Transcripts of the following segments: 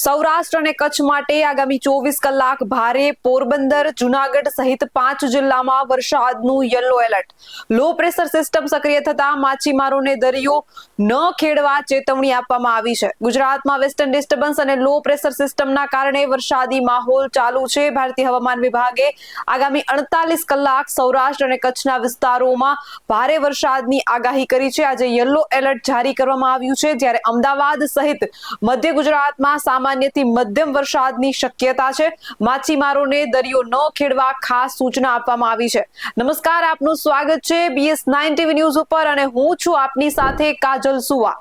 સૌરાષ્ટ્ર અને કચ્છ માટે આગામી ચોવીસ કલાક ભારે પોરબંદર, જુનાગઢ સહિત પાંચ જિલ્લામાં વરસાદનું yellow alert. Low pressure system સક્રિય થતા માછીમારોને દરિયો ન ખેડવા ચેતવણી આપવામાં આવી છે. ગુજરાતમાં વેસ્ટર્ન ડિસ્ટર્બન્સ અને લો પ્રેશર સિસ્ટમના કારણે વરસાદી માહોલ ચાલુ છે. ભારતીય હવામાન વિભાગે આગામી અડતાલીસ કલાક સૌરાષ્ટ્ર અને કચ્છના વિસ્તારોમાં ભારે વરસાદની આગાહી કરી છે. આજે યલો એલર્ટ જારી કરવામાં આવ્યું છે. જ્યારે અમદાવાદ સહિત મધ્ય ગુજરાતમાં સામાન્યથી મધ્યમ વરસાદની શક્યતા છે. માછીમારોને દરિયો ન ખેડવા ખાસ સૂચના આપવામાં આવી છે. નમસ્કાર, આપનું સ્વાગત છે બીએસ નાઇન ટીવી ન્યૂઝ ઉપર અને હું છું આપની સાથે કાજલ સુવા.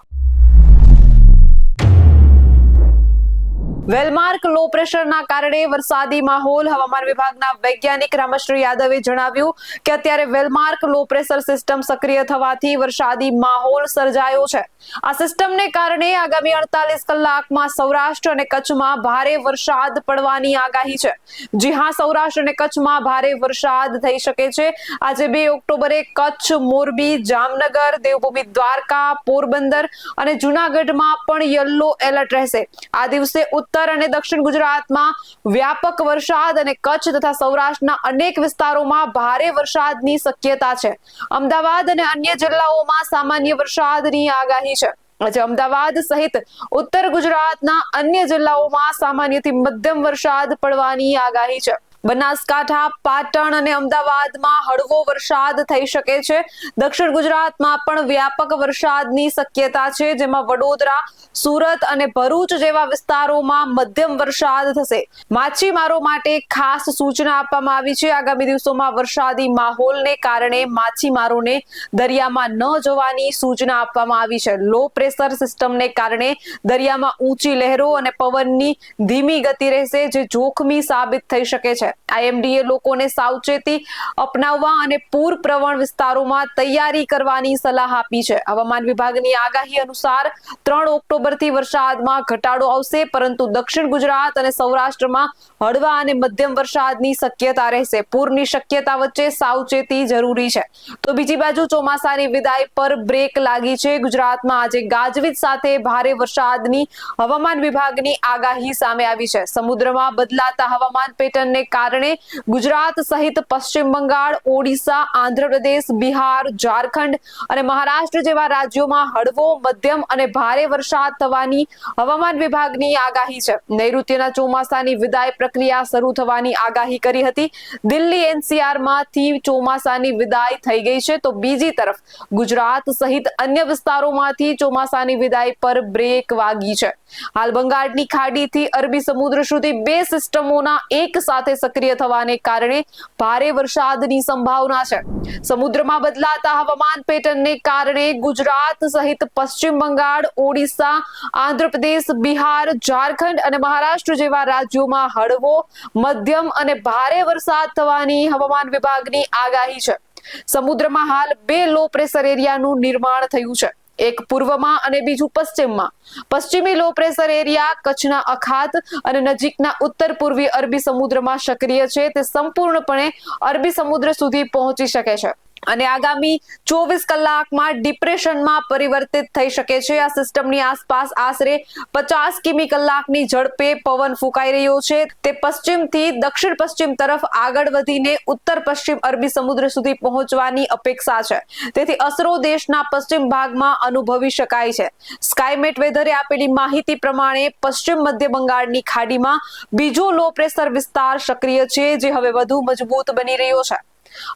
વેલમાર્ક લો પ્રેશરના કારણે વરસાદી માહોલ હવામાન વિભાગના વૈજ્ઞાનિક રામશ્રી યાદવે જણાવ્યું કે અત્યારે વેલમાર્ક લો પ્રેશર સિસ્ટમ સક્રિય થવાથી વરસાદી માહોલ સર્જાયો છે. આ સિસ્ટમને કારણે આગામી અડતાલીસ કલાકમાં સૌરાષ્ટ્ર અને કચ્છમાં ભારે વરસાદ પડવાની આગાહી છે. જી હા, સૌરાષ્ટ્ર અને કચ્છમાં ભારે વરસાદ થઈ શકે છે. આજે બે ઓક્ટોબરે કચ્છ, મોરબી, જામનગર, દેવભૂમિ દ્વારકા, પોરબંદર અને જુનાગઢમાં પણ યલો એલર્ટ રહેશે. આ દિવસે ઉત્તર અને દક્ષિણ ગુજરાતમાં વ્યાપક વરસાદ અને કચ્છ તથા સૌરાષ્ટ્રના અનેક વિસ્તારોમાં ભારે વરસાદની શક્યતા છે. અમદાવાદ અને અન્ય જિલ્લાઓમાં સામાન્ય વરસાદની આગાહી છે. આજે અમદાવાદ સહિત ઉત્તર ગુજરાતના અન્ય જિલ્લાઓમાં સામાન્યથી મધ્યમ વરસાદ પડવાની આગાહી છે. બનાસકાંઠા, પાટણ અને અમદાવાદમાં હળવો વરસાદ થઈ શકે છે. દક્ષિણ ગુજરાતમાં પણ વ્યાપક વરસાદની શક્યતા છે, જેમાં વડોદરા, સુરત અને ભરૂચ જેવા વિસ્તારોમાં મધ્યમ વરસાદ થશે. માછીમારો માટે ખાસ સૂચના આપવામાં આવી છે. આગામી દિવસોમાં વરસાદી માહોલને કારણે માછીમારોને દરિયામાં ન જવાની સૂચના આપવામાં આવી છે. લો પ્રેશર સિસ્ટમને કારણે દરિયામાં ઊંચી લહેરો અને પવનની ધીમી ગતિ રહેશે, જે જોખમી સાબિત થઈ શકે છે. આઈએમડીએ લોકોને સાવચેતી અપનાવવા અને પૂર પ્રવણ વિસ્તારોમાં તૈયારી કરવાની સલાહ આપી છે. હવામાન વિભાગની આગાહી અનુસાર ત્રણ ઓક્ટોબરથી વરસાદમાં ઘટાડો આવશે, પરંતુ દક્ષિણ ગુજરાત અને સૌરાષ્ટ્રમાં હળવા અને મધ્યમ વરસાદની શક્યતા રહેશે. પૂરની શક્યતા વચ્ચે સાવચેતી જરૂરી છે. તો બીજી બાજુ ચોમાસાની વિદાય પર બ્રેક લાગી છે. ગુજરાતમાં આજે ગાજવીજ સાથે ભારે વરસાદની હવામાન વિભાગની આગાહી સામે આવી છે. સમુદ્રમાં બદલાતા હવામાન પેટર્નને કારણે ગુજરાત સહિત પશ્ચિમ બંગાળ, ઓડિશા, આંધ્રપ્રદેશ, બિહાર, ઝારખંડ અને મહારાષ્ટ્ર જેવા રાજ્યોમાં હળવો, મધ્યમ અને ભારે વરસાદ થવાની હવામાન વિભાગની આગાહી છે. નૈઋત્યના ચોમાસાની વિદાય પ્રક્રિયા શરૂ થવાની આગાહી કરી હતી. દિલ્હી એનસીઆરમાંથી ચોમાસાની વિદાય થઈ ગઈ છે. તો બીજી તરફ ગુજરાત સહિત અન્ય વિસ્તારોમાંથી ચોમાસાની વિદાય પર બ્રેક વાગી છે. હાલ બંગાળની ખાડીથી અરબી સમુદ્ર સુધી બે સિસ્ટમોના એક સાથે સક્રિય થવાને કારણે ભારે વરસાદની સંભાવના છે. સમુદ્રમાં બદલાતા હવામાન પેટર્નને કારણે ગુજરાત સહિત પશ્ચિમ બંગાળ, ઓડિશા, આંધ્રપ્રદેશ, બિહાર, ઝારખંડ અને મહારાષ્ટ્ર જેવા રાજ્યોમાં હળવો, મધ્યમ અને ભારે વરસાદ થવાની હવામાન વિભાગની આગાહી છે. સમુદ્રમાં હાલ બે લો પ્રેશર એરિયાનું નિર્માણ થયું છે. એક પૂર્વમાં અને બીજું પશ્ચિમમાં. પશ્ચિમી લો પ્રેશર એરિયા કચ્છના અખાત અને નજીકના ઉત્તર પૂર્વી અરબી સમુદ્રમાં સક્રિય છે. તે સંપૂર્ણપણે અરબી સમુદ્ર સુધી પહોંચી શકે છે. અને આગામી ચોવીસ કલાકમાં ડિપ્રેશનમાં પરિવર્તિત થઈ શકે છે. આ સિસ્ટમની આસપાસ આશરે પચાસ કિમી કલાકની ઝડપે પવન ફૂંકાઈ રહ્યો છે. તે પશ્ચિમથી દક્ષિણ પશ્ચિમ તરફ આગળ વધીને ઉત્તર પશ્ચિમ અરબી સમુદ્ર સુધી પહોંચવાની અપેક્ષા છે. તેથી અસરો દેશના પશ્ચિમ ભાગમાં અનુભવી શકાય છે. સ્કાયમેટ વેધરે આપેલી માહિતી પ્રમાણે પશ્ચિમ મધ્ય બંગાળની ખાડીમાં બીજો લો પ્રેશર વિસ્તાર સક્રિય છે, જે હવે વધુ મજબૂત બની રહ્યો છે.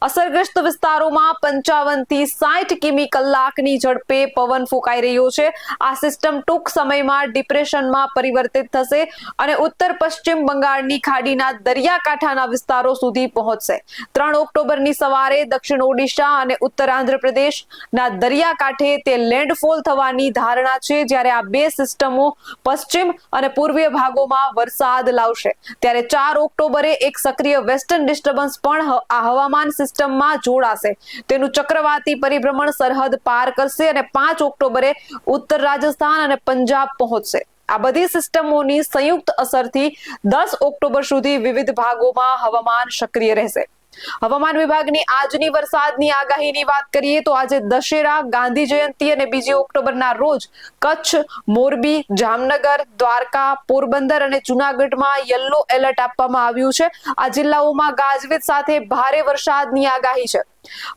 અસરગ્રસ્ત વિસ્તારોમાં પંચાવનથી સાઠ કિમી કલાકની ઝડપે પવન ફૂંકાઈ રહ્યો છે. આ સિસ્ટમ ટૂંક સમયમાં ડિપ્રેશનમાં પરિવર્તિત થશે અને ઉત્તર પશ્ચિમ બંગાળની ખાડીના દરિયાકાંઠાના વિસ્તારો સુધી પહોંચશે. ત્રણ ઓક્ટોબરની સવારે દક્ષિણ ઓડિશા અને ઉત્તર આંધ્રપ્રદેશના દરિયાકાંઠે તે લેન્ડફોલ થવાની ધારણા છે. જ્યારે આ બે સિસ્ટમો પશ્ચિમ અને પૂર્વીય ભાગોમાં વરસાદ લાવશે. ત્યારે ચાર ઓક્ટોબરે એક સક્રિય વેસ્ટર્ન ડિસ્ટર્બન્સ પણ આ હવામાન સિસ્ટમમાં જોડાશે. તેનું ચક્રવાતી પરિભ્રમણ સરહદ પાર કરશે અને પાંચ ઓક્ટોબરે ઉત્તર રાજસ્થાન અને પંજાબ પહોંચશે. આ બધી સિસ્ટમોની સંયુક્ત અસરથી દસ ઓક્ટોબર સુધી વિવિધ ભાગોમાં હવામાન સક્રિય રહેશે. હવામાન વિભાગની આજની વરસાદની આગાહીની વાત કરીએ તો આજે દશેરા, ગાંધી જયંતિ અને બીજી ઓક્ટોબરના રોજ કચ્છ, મોરબી, જામનગર, દ્વારકા, પોરબંદર અને જુનાગઢમાં યલો એલર્ટ આપવામાં આવ્યું છે. આ જિલ્લાઓમાં ગાજવીજ સાથે ભારે વરસાદની આગાહી છે.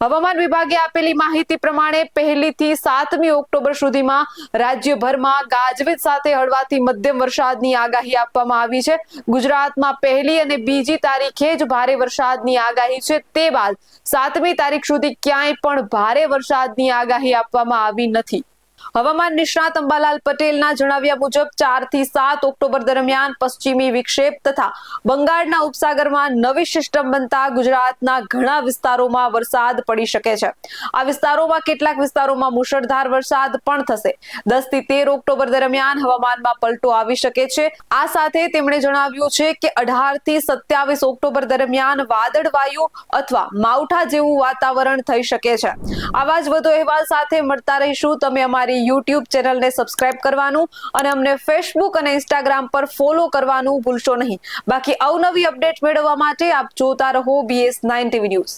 હવામાન વિભાગે આપેલી માહિતી પ્રમાણે પહેલી થી સાતમી ઓક્ટોબર સુધીમાં રાજ્યભરમાં ગાજવીજ સાથે હળવાથી મધ્યમ વરસાદની આગાહી આપવામાં આવી છે. ગુજરાતમાં પહેલી અને બીજી તારીખે જ ભારે વરસાદની આગાહી છે. તે બાદ સાતમી તારીખ સુધી ક્યાંય પણ ભારે વરસાદની આગાહી આપવામાં આવી નથી. હવામાન નિષ્ણાત અંબાલાલ પટેલના જણાવ્યા મુજબ ચારથી સાત ઓક્ટોબર દરમિયાન પશ્ચિમી વિક્ષેપ તથા બંગાળના ઉપસાગરમાં નવી સિસ્ટમ બનતા ગુજરાતના ઘણા વિસ્તારોમાં વરસાદ પડી શકે છે. આ વિસ્તારોમાં કેટલાક વિસ્તારોમાં મુશળધાર વરસાદ પણ થશે. દસથી તેર ઓક્ટોબર દરમિયાન હવામાનમાં પલટો આવી શકે છે. આ સાથે તેમણે જણાવ્યું છે કે અઢારથી સત્યાવીસ ઓક્ટોબર દરમિયાન વાદળવાયુ અથવા માવઠા જેવું વાતાવરણ થઈ શકે છે. આવા જ વધુ અહેવાલ સાથે મળતા રહીશું. તમે અમારી યુટ્યુબ ચેનલને સબસ્ક્રાઇબ કરવાનું અને અમને ફેસબુક અને ઇન્સ્ટાગ્રામ પર ફોલો કરવાનું ભૂલશો નહીં. બાકી અવનવી અપડેટ મેળવવા માટે આપ જોતા રહો બીએસ નાઇન ટીવી ન્યૂઝ